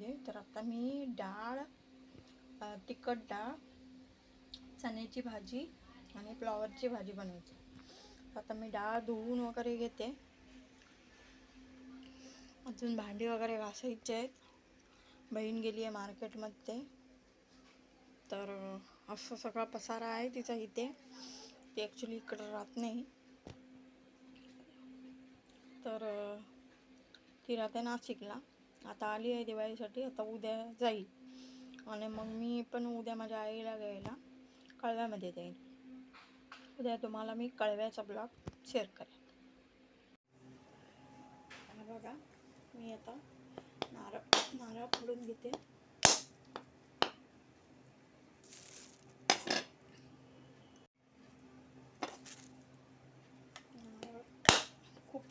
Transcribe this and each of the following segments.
म्हणजे मध्ये तर आता मी डाळ तिखट डाळ चण्याची भाजी आणि फ्लॉवरची भाजी बनवते. आता मी डाळ धुवून वगैरे घेते. अजून भांडी वगैरे घासायचे आहेत. बहीण गेली आहे मार्केटमध्ये. तर असं सगळा पसारा आहे तिचा इथे. ती ॲक्च्युली इकडं राहत नाही. तर ती राहते नाशिकला. आता आली आहे दिवाळीसाठी आता उद्या जाईल. आणि मग मी पण उद्या माझ्या आईला घ्यायला कळव्यामध्ये जाईल. उद्या तुम्हाला मी कळव्याचा ब्लॉग शेअर करेन. बघा मी आता नारळ नारळ फोडून घेते. नारळ खूप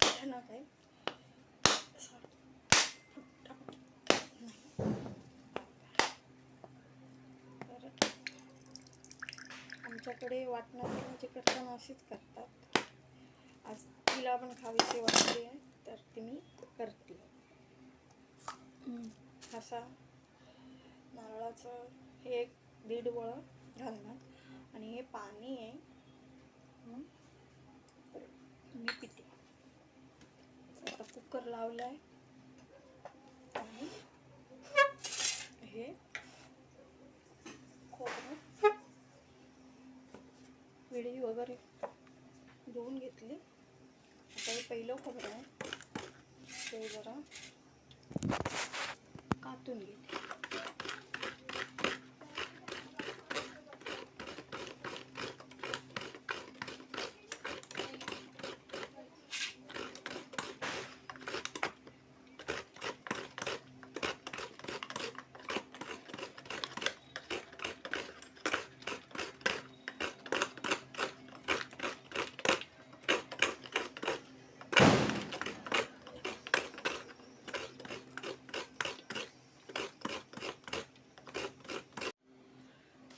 छान आहे असं फटाफट नाही. तर आमच्याकडे म्हणजे करताना अशीच करतात. आज तिला पण खावीशी वाटली आहे तर ती मी करते. असा नारळाचं हे एक दीड वळं घालणार. आणि हे पाणी आहे. मी पिते. आता कुकर लावला आहे आणि हे खोबरं विडी वगैरे धुवून घेतली. आता हे पहिलं खोबरं आहे. ते जरा कातून घेते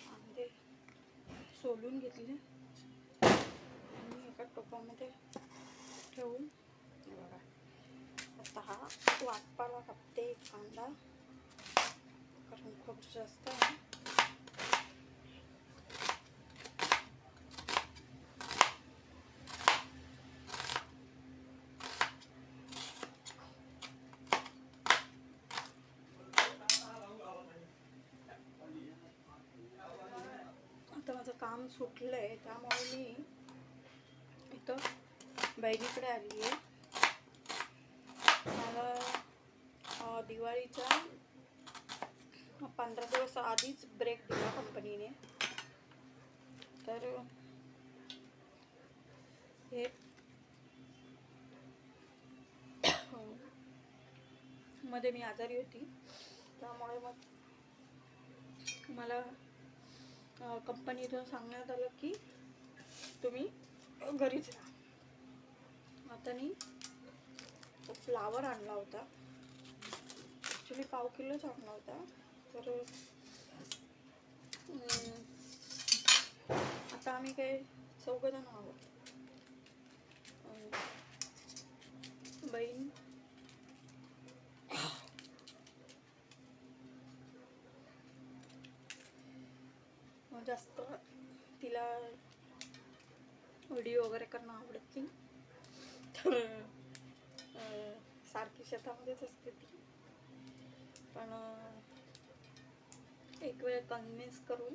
कांदे सोलून घेतले. आणि एका टोपामध्ये ठेवून बघा. आता हा वाटपाला कापते कांदा. कारण खूप जास्त आहे आता माझं काम सुटलं आहे त्यामुळे मी इथं बहिणीकडे आली आहे मला दिवाळीचा पंधरा दिवस आधीच ब्रेक दिला कंपनीने तर हे मध्ये मी आजारी होती. त्यामुळे मग मला कंपनीतून सांगण्यात आलं की तुम्ही घरीच राहा. आता मी फ्लावर आणला होता. ॲक्च्युली पाव किलोच आणला होता. तर आता आम्ही काही चौघजण आहोत. बहीण मग जास्त तिला व्हिडिओ वगैरे करणं आवडत नाही. तर सारखी शेतामध्येच असते ती. पण एक वेळ कन्व्हिन्स करून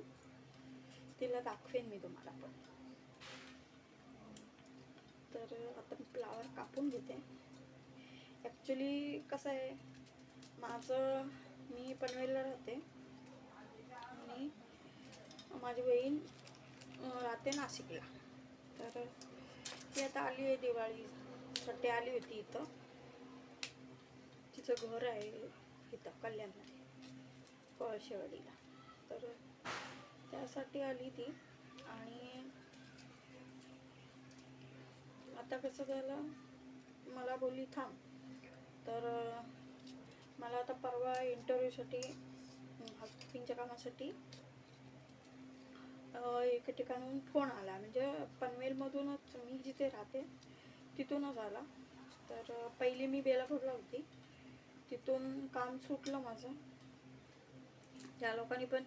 तिला दाखवेन मी तुम्हाला पण. तर आता मी फ्लावर कापून घेते. ॲक्च्युली कसं आहे माझं मी पनवेलला राहते. माझी बहीण राहते नाशिकला. तर ती आता आली आहे दिवाळीसाठी आली होती इथं. तिचं घर आहे इथं कल्याणमध्ये कळशेवाडीला तर त्यासाठी आली ती आणि आता कसं झालं मला बोलली थांब. तर मला आता परवा इंटरव्ह्यूसाठी हाऊसकीपिंगच्या कामासाठी एका ठिकाणून फोन आला. म्हणजे पनवेलमधूनच मी जिथे राहते तिथूनच आला. तर पहिली मी बेलापूरला होती. तिथून काम सुटलं माझं. त्या लोकांनी पण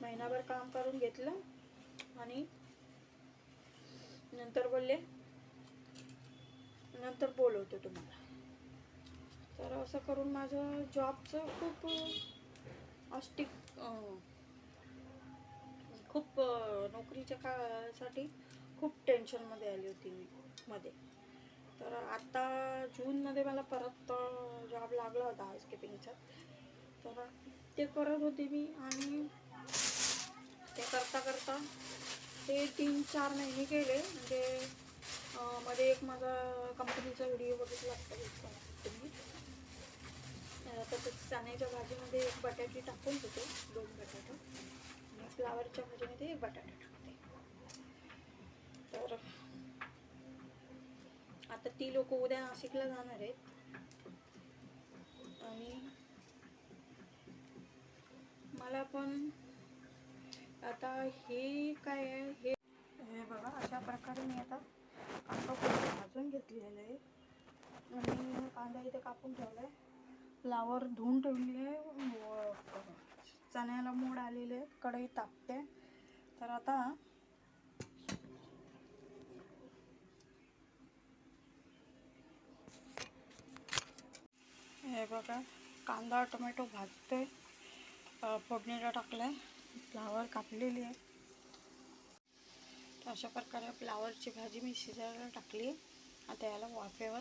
महिनाभर काम करून घेतलं आणि नंतर बोलले नंतर बोलवतो तुम्हाला. तर असं करून माझं जॉबचं खूप ऑस्टिक खूप नोकरीच्या काळासाठी खूप टेन्शनमध्ये आली होती मी मध्ये. तर आता जूनमध्ये मला परत जॉब लागला होता हाऊसकीपिंगचा तर ते करत होते मी आणि ते करता करता ते तीन चार महिने केले म्हणजे मध्ये एक माझा कंपनीचा व्हिडिओ बघितला असता तुम्ही. तर ते चण्याच्या भाजीमध्ये एक बटाटी टाकून देते दोन बटाटा. फ्लावरच्या भाजीमध्ये बटाटा टाकते. तर आता ती लोक उद्या नाशिकला जाणार आहेत. आणि मला पण आता हे काय आहे? हे हे बघा अशा प्रकारे मी आता कांदा भाजून घेतलेला आहे. आणि कांदा इथे कापून ठेवला आहे फ्लावर धुवून ठेवली आहे. चण्याला मोड आलेले कढई तापते. तर आता हे बघा कांदा टोमॅटो भाजते फोडणीला फोडणीला आहे फ्लावर कापलेली आहे. तर अशा प्रकारे फ्लावरची भाजी मी शिजायला टाकली. आता याला वाफेवर